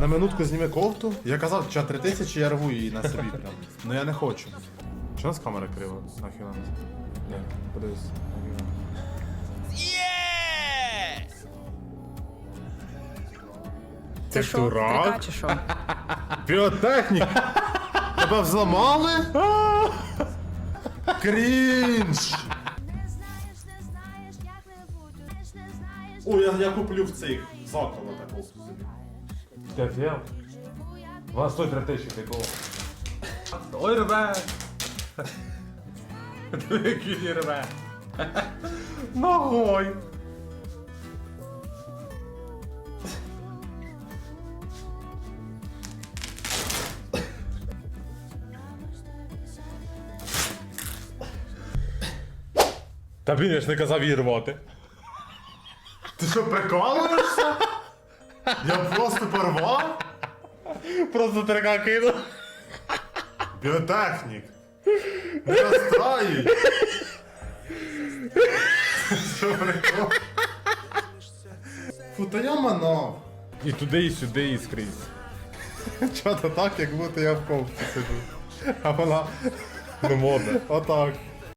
На минутку зніми кофту. Я казав, що 3 тисячі я рву її на собі прям. Ну я не хочу. Чи у нас камера крива? Нахіна нас? Ні, подивись. нахіна. Ти що, чи що? Піротехнік! Тебе взламали? Крінж! Ой, я, я куплю в цих заколо таку собі. Ти офігел? Вона стоїть 3 тисячі, прикол. Ой, рве! Який рве. Ногой! Та він я ж не казав її рвати. Ти що, прикалуєшся? Я просто порвав? Просто трека кинув. Піротехнік! Не розстраюй! Що прикол? Фу, я манав. І туди, і сюди, і скрізь. Чого то так, як будто я в ковці сиджу. А вона Ну модно. отак.